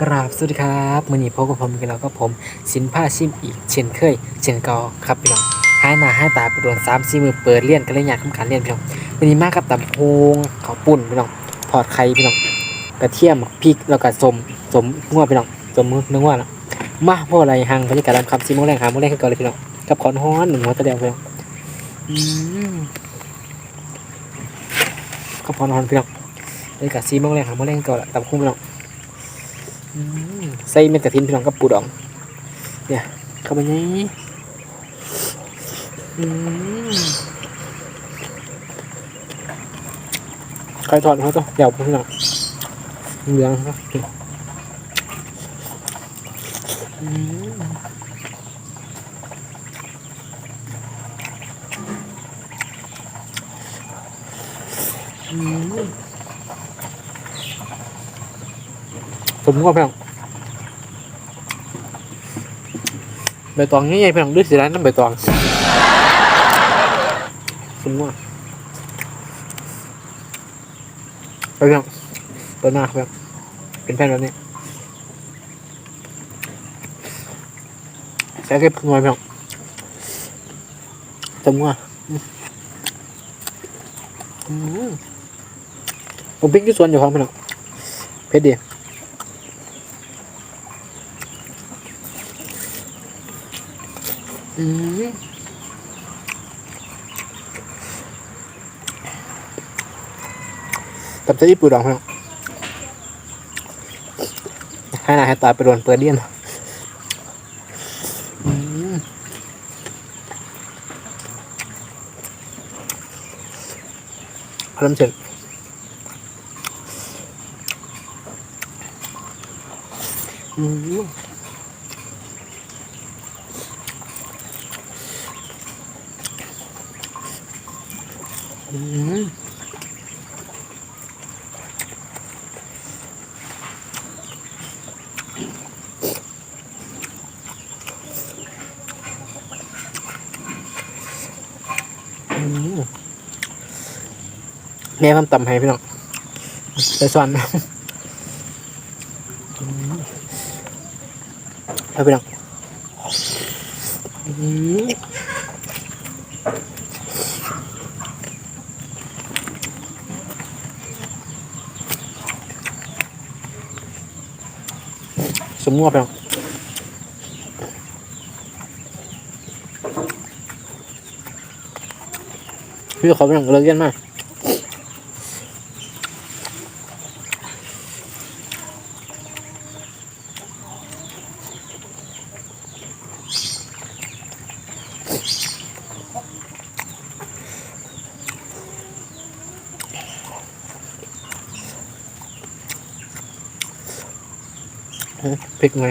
กราบสวัสดีครับมือนี้พบกับผมกันแล้วก็ผมสินผ้าชิมอีกเช่นเคย เช่นเก่าครับพี่น้องหายหน้าหายตาไปโดนสามสี่มือเปิดเลี่ยนกันเลยอยากทำการเลี่ยนพี่น้องวันนี้มากกับตำโฮงข้าวปุ่นพี่น้องทอดไข่พี่น้องกระเทียมพริกแล้วก็สมสมงัวพี่น้องสมนึกว่านะมาพวกอะไรหังบรรยากาศรำคำซีโมแรงหาโมแรงขึ้นก่อนเลยพี่น้องกับขอนฮ้อนหนึ่งหัวตะแดงพี่น้องอืมกับขอนฮ้อนพี่น้องบรรยากาศซีโมแรงหาโมแรงก่อนละตำคุ้มพี่น้อง ใส่เม็ดกระถินพี่น้องกับปูดอง เนี่ยเข้าไปนี่อืมใครถอดเขาตัวเดี๋ยวพี่น้องเหลืองครับอืมอืม ผมว่าพี่น้องใบตองนี่ไงพี่น้องด้วยสีร้านน้ำใบตองสมมติไปพี่น้องเปิดหน้าครับเป็นแผ่นแบบนี้ใส่เก็บหน่วยเพี่น้องสมมติอืมผมพริกที่สวนอยู่ของพี่น้องเพชรดี อืมกับจ้าญี่ปุ่นดองพี่น้องให้น้าให้ตาไปโดนเปิดเดียนอืมพลัมเชิญอืมอืม แม่ทำตำให้พี่น้องไปสอนอืมเอาพี่น้อง สมมติไปน้องพี่เขาเป็นอย่างเลิกเย็นมาก พริกไง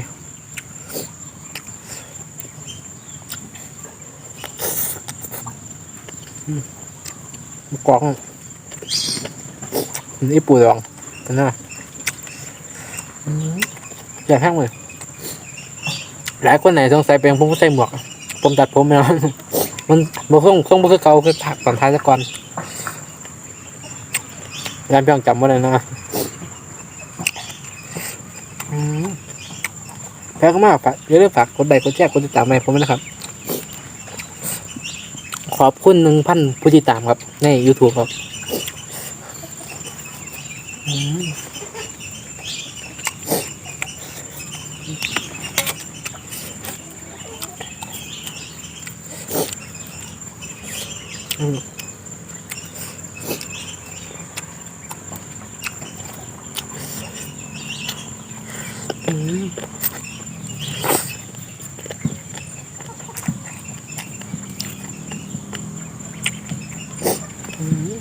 อืมกอกอะนี่ปูดองกันนะอืมอยากแห้งเลยหลายคนไหนสงสัยเป็นผมก็ใส่หมวก ผมตัดผมแล้วมันมันคงคงบ่คือเก่าคือถักตอนท้ายซะก่อนยานพี่องจำไว้เลยนะ แล้วก็มาฝากอย่าลืมฝากกดไลค์กดแชร์กดติดตามให้ผมนะครับ ขอบคุณหนึ่งพันผู้ติดตามครับ ใน YouTube ครับอืม อืมอืม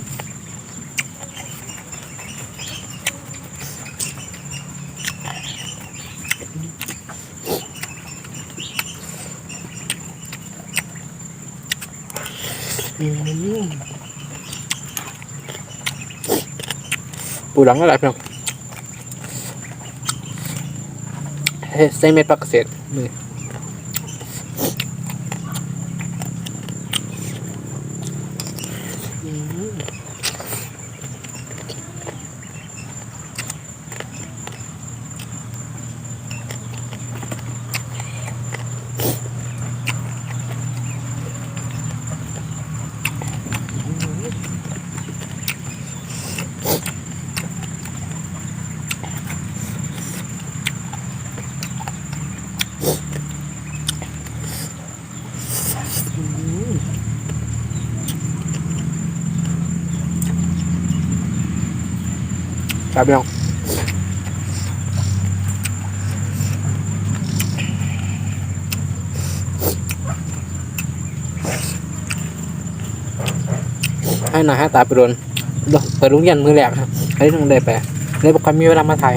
อืมปูห ลังอะไรพี่น้องเฮ้ยใส่เม็ดปักเกษตรนี่อืม ครับพี่น้องให้หน้าให้ตาไปโดนเปิดโรงยันมือแหลกครับให้ต้องได้ไปเลยบอกความีเวลามาถ่าย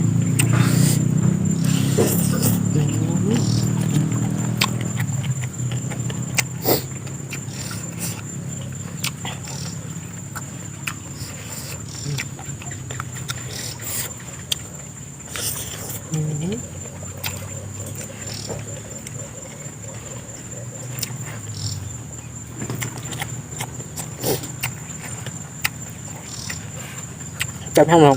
จับห้องเรา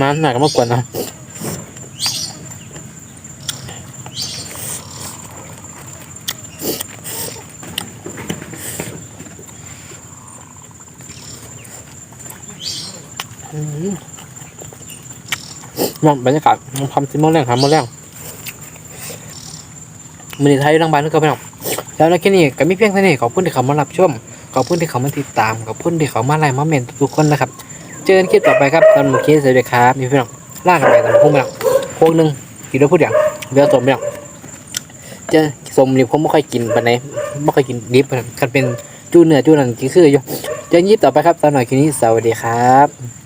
มาหนักก็ มองบรรยากาศมองความซิมมอนแรงครับมอนแรงมือนี้ไทยอยู่างบ้านนึกก็ไปหรอกแล้วในแค่นี้ก็มีเพียงเท่านี้ขอบคุณที่เขามารับชมขอบคุณที่เขามาติดตามขอบคุณที่เขามาไลค์มาเมนทุกคนนะครับ เจอกันคลิปต่อไปครับตอนหมูเคสสวัสดีครับนี่พี่องล่ากันไปตามพุ่งไปแล้วพวกหนึ่งกินแล้วพูดอย่างเรือสมไปแล้วจอสมนี่ผมไม่ค่อยกินปานไหนไม่ค่อยกินดิบกันเป็นจูเนื้อจูนั่นกินคืออยู่เจอกันคลิปต่อไปครับตอนหน่อยคืนนี้สวัสดีครับ